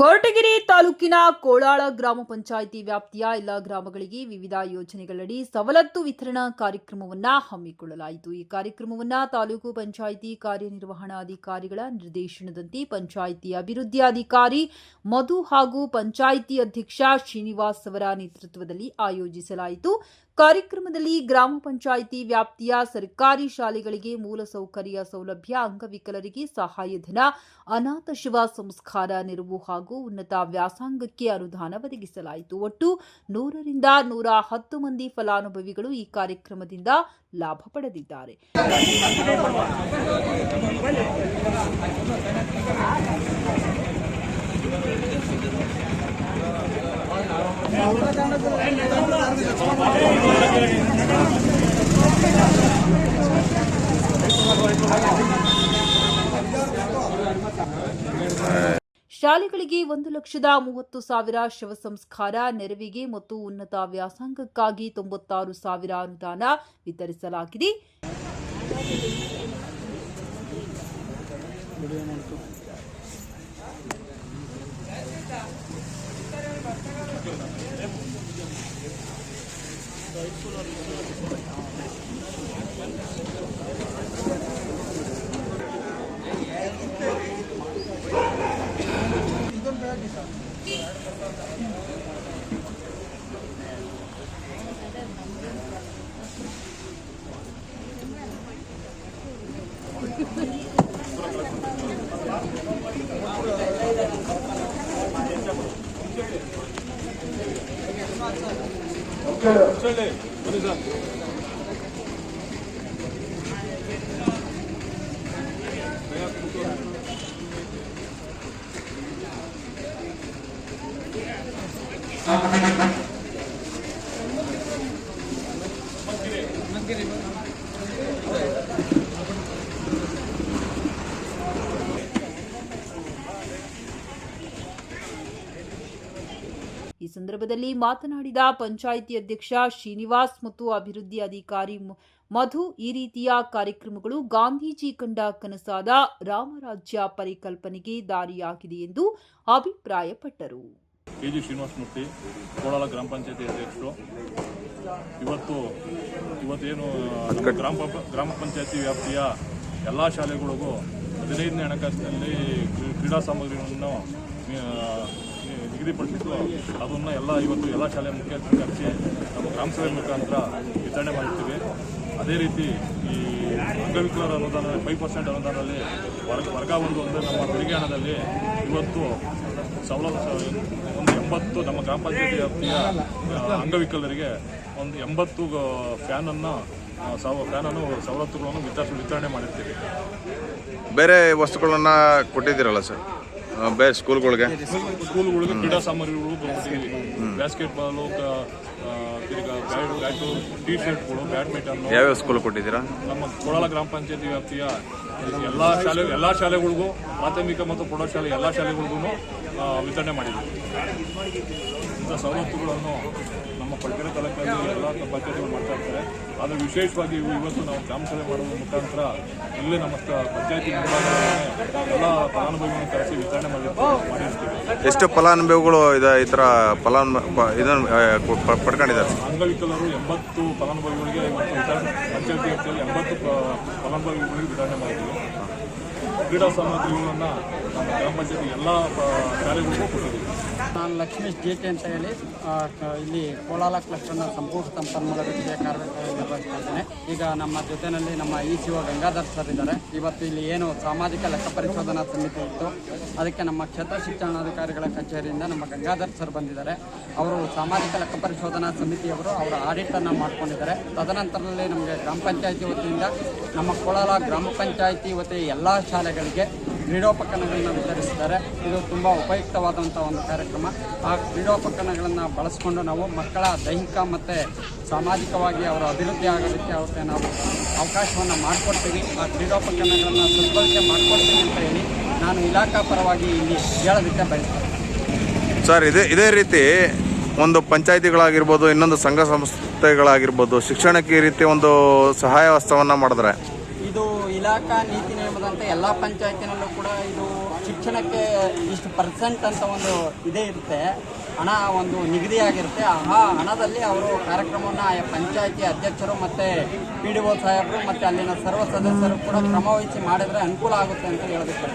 ಕೊರಟಗೆರೆ ತಾಲೂಕಿನ ಕೋಳಾಳ ಗ್ರಾಮ ಪಂಚಾಯಿತಿ ವ್ಯಾಪ್ತಿಯ ಎಲ್ಲ ಗ್ರಾಮಗಳಿಗೆ ವಿವಿಧ ಯೋಜನೆಗಳಡಿ ಸವಲತ್ತು ವಿತರಣಾ ಕಾರ್ಯಕ್ರಮವನ್ನು ಹಮ್ಮಿಕೊಳ್ಳಲಾಯಿತು. ಈ ಕಾರ್ಯಕ್ರಮವನ್ನು ತಾಲೂಕು ಪಂಚಾಯಿತಿ ಕಾರ್ಯನಿರ್ವಹಣಾಧಿಕಾರಿಗಳ ನಿರ್ದೇಶನದಂತೆ ಪಂಚಾಯಿತಿ ಅಭಿವೃದ್ಧಿ ಅಧಿಕಾರಿ ಮಧು ಹಾಗೂ ಪಂಚಾಯಿತಿ ಅಧ್ಯಕ್ಷ ಶ್ರೀನಿವಾಸ್ ಅವರ ನೇತೃತ್ವದಲ್ಲಿ ಆಯೋಜಿಸಲಾಯಿತು. ಕಾರ್ಯಕ್ರಮದಲ್ಲಿ ಗ್ರಾಮ ಪಂಚಾಯಿತಿ ವ್ಯಾಪ್ತಿಯ ಸರ್ಕಾರಿ ಶಾಲೆಗಳಿಗೆ ಮೂಲಸೌಕರ್ಯ ಸೌಲಭ್ಯ, ಅಂಗವಿಕಲರಿಗೆ ಸಹಾಯಧನ, ಅನಾಥ ಶಿವ ಸಂಸ್ಕಾರ ನೆರವು ಹಾಗೂ ಉನ್ನತ ವ್ಯಾಸಂಗಕ್ಕೆ ಅನುದಾನ ಒದಗಿಸಲಾಯಿತು. ಒಟ್ಟು ನೂರರಿಂದ ನೂರ ಹತ್ತು ಮಂದಿ ಫಲಾನುಭವಿಗಳು ಈ ಕಾರ್ಯಕ್ರಮದಿಂದ ಲಾಭ ಪಡೆದಿದ್ದಾರೆ. ಶಾಲೆಗಳಿಗೆ ಒಂದು ಲಕ್ಷದ ಮೂವತ್ತು ಸಾವಿರ ಶವ ಸಂಸ್ಕಾರ, ನೆರವಿಗೆ ಮತ್ತು ಉನ್ನತ ವ್ಯಾಸಂಗಕ್ಕಾಗಿ ತೊಂಬತ್ತಾರು ಸಾವಿರ ಅನುದಾನ ವಿತರಿಸಲಾಗಿದೆ. 셀레, 오대산. Thank you. ಈ ಸಂದರ್ಭದಲ್ಲಿ ಮಾತನಾಡಿದ ಪಂಚಾಯಿತಿ ಅಧ್ಯಕ್ಷ ಶ್ರೀನಿವಾಸ್ ಮತ್ತು ಅಭಿವೃದ್ಧಿ ಅಧಿಕಾರಿ ಮಧು. ಈ ರೀತಿಯ ಕಾರ್ಯಕ್ರಮಗಳು ಗಾಂಧೀಜಿ ಕಂಡ ಕನಸಾದ ರಾಮರಾಜ್ಯ ಪರಿಕಲ್ಪನೆಗೆ ದಾರಿಯಾಗಿದೆ ಎಂದು ಅಭಿಪ್ರಾಯಪಟ್ಟರು. ಕೆಜಿ ಶ್ರೀನಿವಾಸ ಮೂರ್ತಿ, ಕೋಲಾರ ಗ್ರಾಮ ಪಂಚಾಯತಿ ಅಧ್ಯಕ್ಷರು. ಇವತ್ತು, ಇವತ್ತೇನು ಗ್ರಾಮ ಗ್ರಾಮ ಪಂಚಾಯತಿ ವ್ಯಾಪ್ತಿಯ ಎಲ್ಲ ಶಾಲೆಗಳಿಗೂ ಹದಿನೈದನೇ ಹಣಕಾಸಿನಲ್ಲಿ ಕ್ರೀ- ಕ್ರೀಡಾ ಸಾಮಗ್ರಿಗಳನ್ನು ನಿಗದಿಪಡಿಸಿದ್ದು ಅದನ್ನು ಎಲ್ಲ ಇವತ್ತು ಎಲ್ಲ ಶಾಲೆ ಮುಖ್ಯ ಹಂಚಿ ನಮ್ಮ ಗ್ರಾಮ ಸಭೆ ಮುಖಾಂತರ ವಿತರಣೆ ಮಾಡಿರ್ತೀವಿ ಅದೇ ರೀತಿ ಈ ಅಂಗವಿಕಲರ ಅನುದಾನ ಫೈವ್ ಪರ್ಸೆಂಟ್ ಅನುದಾನದಲ್ಲಿ ವರ್ಗ ವರ್ಗಾವಣೆ ಒಂದು ನಮ್ಮ ತೆರಿಗೆ ಹಣದಲ್ಲಿ ಇವತ್ತು ಸವಲತ್ತು ಒಂದು ಎಂಬತ್ತು ನಮ್ಮ ಗ್ರಾಮ ಪಂಚಾಯತಿ ವ್ಯಾಪ್ತಿಯ ಅಂಗವಿಕಲರಿಗೆ ಒಂದು ಎಂಬತ್ತು ಫ್ಯಾನನ್ನು ಸವ ಫ್ಯಾನನ್ನು ಸವಲತ್ತುಗಳನ್ನು ವಿತರಿಸಿ, ವಿತರಣೆ ಮಾಡಿರ್ತೀವಿ. ಬೇರೆ ವಸ್ತುಗಳನ್ನು ಕೊಟ್ಟಿದ್ದೀರಲ್ಲ ಸರ್? ಬೇರೆ ಸ್ಕೂಲ್ಗಳಿಗೆ? ಸ್ಕೂಲ್ಗಳಿಗೆ ಕ್ರೀಡಾ ಸಾಮಗ್ರಿಗಳು ಬ್ಯಾಸ್ಕೆಟ್ ಬಾಲು ಬ್ಯಾಟ್ ಟಿ ಶರ್ಟ್ಗಳು ಬ್ಯಾಡ್ಮಿಂಟನ್ ಯಾವ್ಯಾವ ಸ್ಕೂಲ್ ಕೊಟ್ಟಿದ್ದೀರಾ? ನಮ್ಮ ಕೊಳಲ ಗ್ರಾಮ ಪಂಚಾಯತಿ ವ್ಯಾಪ್ತಿಯ ಎಲ್ಲ ಶಾಲೆ ಎಲ್ಲ ಶಾಲೆಗಳಿಗೂ ಪ್ರಾಥಮಿಕ ಮತ್ತು ಪ್ರೌಢಶಾಲೆ ಎಲ್ಲ ಶಾಲೆಗಳಿಗೂ ವಿತರಣೆ ಮಾಡಿದ್ದೀವಿ ಇಂಥ ಸವಲತ್ತುಗಳನ್ನು ನಮ್ಮ ಪಡ್ಕೆರೆ ತಾಲೂಕಲ್ಲಿ ಆದರೆ ವಿಶೇಷವಾಗಿ ಇವತ್ತು ನಾವು ಸಭೆ ಮಾಡುವ ಮುಖಾಂತರ ಇಲ್ಲೇ ನಮ್ಮ ಪಂಚಾಯತಿ ಎಲ್ಲ ಫಲಾನುಭವಿಗಳನ್ನು ಕರೆಸಿ ವಿತರಣೆ ಮಾಡಿ ಮಾಡಿರ್ತೀವಿ ಎಷ್ಟು ಫಲಾನುಭವಿಗಳು ಇದ ಈ ಥರ ಫಲಾನು ಇದನ್ನು ಪಡ್ಕೊಂಡಿದ್ದಾರೆ? ಅಂಗವಿಕಲರು ಎಂಬತ್ತು ಫಲಾನುಭವಿಗಳಿಗೆ ಮತ್ತು ವಿಚಾರಣೆ ಪಂಚಾಯತಿ ವ್ಯಾಪ್ತಿಯಲ್ಲಿ ಎಂಬತ್ತು ಫಲಾನುಭವಿಗಳಿಗೆ ವಿತರಣೆ ಮಾಡಿದ್ದೀವಿ ಕ್ರೀಡಾ ಸಾಮಗ್ರಿಗಳನ್ನು ನಮ್ಮ ಗ್ರಾಮ ಪಂಚಾಯತಿ ಎಲ್ಲ ಕಾರ್ಯಗಳಿಗೂ ಕೊಟ್ಟಿದ್ದೀವಿ. ನಾನು ಲಕ್ಷ್ಮೀಶ್ ಜೆ ಟಿ ಅಂತ ಹೇಳಿ ಇಲ್ಲಿ ಕೋಲಾಲ ಕ್ಲಸ್ಟರ್ನ ಸಂಪೂರ್ಣ ಸಂಪನ್ಮೂಲ ವ್ಯಕ್ತಿಯ ಕಾರ್ಯ ನಿರ್ವಹಿಸ್ತಾ ಇದ್ದೇನೆ. ಈಗ ನಮ್ಮ ಜೊತೆಯಲ್ಲಿ ನಮ್ಮ E C O Gangadhar sir ಇದ್ದಾರೆ. ಇವತ್ತು ಇಲ್ಲಿ ಏನು ಸಾಮಾಜಿಕ ಲೆಕ್ಕ ಪರಿಶೋಧನಾ ಸಮಿತಿ ಇತ್ತು, ಅದಕ್ಕೆ ನಮ್ಮ ಕ್ಷೇತ್ರ ಶಿಕ್ಷಣಾಧಿಕಾರಿಗಳ ಕಚೇರಿಯಿಂದ ನಮ್ಮ ಗಂಗಾಧರ್ ಸರ್ ಬಂದಿದ್ದಾರೆ. ಅವರು ಸಾಮಾಜಿಕ ಲೆಕ್ಕ ಪರಿಶೋಧನಾ ಸಮಿತಿಯವರು ಅವರ ಆಡಿಟನ್ನು ಮಾಡ್ಕೊಂಡಿದ್ದಾರೆ. ತದನಂತರದಲ್ಲಿ ನಮಗೆ ಗ್ರಾಮ ಪಂಚಾಯತಿ ವತಿಯಿಂದ ನಮ್ಮ ಕೋಲಾಲ ಗ್ರಾಮ ಪಂಚಾಯತಿ ವತಿಯ ಎಲ್ಲ ಶಾಲೆಗಳಿಗೆ ಕ್ರೀಡೋಪಕರಣಗಳನ್ನು ವಿತರಿಸಿದ್ದಾರೆ. ಇದು ತುಂಬ ಉಪಯುಕ್ತವಾದಂಥ ಒಂದು ಕಾರ್ಯಕ್ರಮ. ಆ ಕ್ರೀಡೋಪಕರಣಗಳನ್ನು ಬಳಸಿಕೊಂಡು ನಾವು ಮಕ್ಕಳ ದೈಹಿಕ ಮತ್ತು ಸಾಮಾಜಿಕವಾಗಿ ಅವರ ಅಭಿವೃದ್ಧಿ ಆಗೋದಕ್ಕೆ ಅವ್ರಿಗೆ ನಾವು ಅವಕಾಶವನ್ನು ಮಾಡಿಕೊಡ್ತೀವಿ. ಆ ಕ್ರೀಡೋಪಕರಣಗಳನ್ನು ಸದ್ಬಳಕೆ ಮಾಡಿಕೊಡ್ತೀವಿ ಅಂತ ಹೇಳಿ ನಾನು ಇಲಾಖಾ ಪರವಾಗಿ ಇಲ್ಲಿ ಹೇಳೋದಕ್ಕೆ ಬಯಸ್ತೇನೆ. ಸರ್ ಇದೇ ಇದೇ ರೀತಿ ಒಂದು ಪಂಚಾಯತಿಗಳಾಗಿರ್ಬೋದು ಇನ್ನೊಂದು ಸಂಘ ಸಂಸ್ಥೆಗಳಾಗಿರ್ಬೋದು ಶಿಕ್ಷಣಕ್ಕೆ ಈ ರೀತಿ ಒಂದು ಸಹಾಯ ಹಸ್ತವನ್ನು ಮಾಡಿದ್ರೆ? ಇದು ಇಲಾಖಾ ನೀತಿ ನಿಯಮದಂತೆ ಎಲ್ಲ ಪಂಚಾಯತಿನಲ್ಲೂ ಕೂಡ ಇದು ಶಿಕ್ಷಣಕ್ಕೆ ಇಷ್ಟು ಪರ್ಸೆಂಟ್ ಅಂತ ಒಂದು ಇದೇ ಇರುತ್ತೆ. ಹಣ ಒಂದು ನಿಗದಿಯಾಗಿರುತ್ತೆ ಆ ಹಣದಲ್ಲಿ ಅವರು ಕಾರ್ಯಕ್ರಮವನ್ನು ಆಯಾ ಪಂಚಾಯತಿ ಅಧ್ಯಕ್ಷರು ಮತ್ತು ಪಿ ಡಿ ಒ ಸಾಹೇಬರು ಮತ್ತು ಅಲ್ಲಿನ ಸರ್ವ ಸದಸ್ಯರು ಕೂಡ ಕ್ರಮವಹಿಸಿ ಮಾಡಿದರೆ ಅನುಕೂಲ ಆಗುತ್ತೆ ಅಂತ ಹೇಳೋದಕ್ಕೆ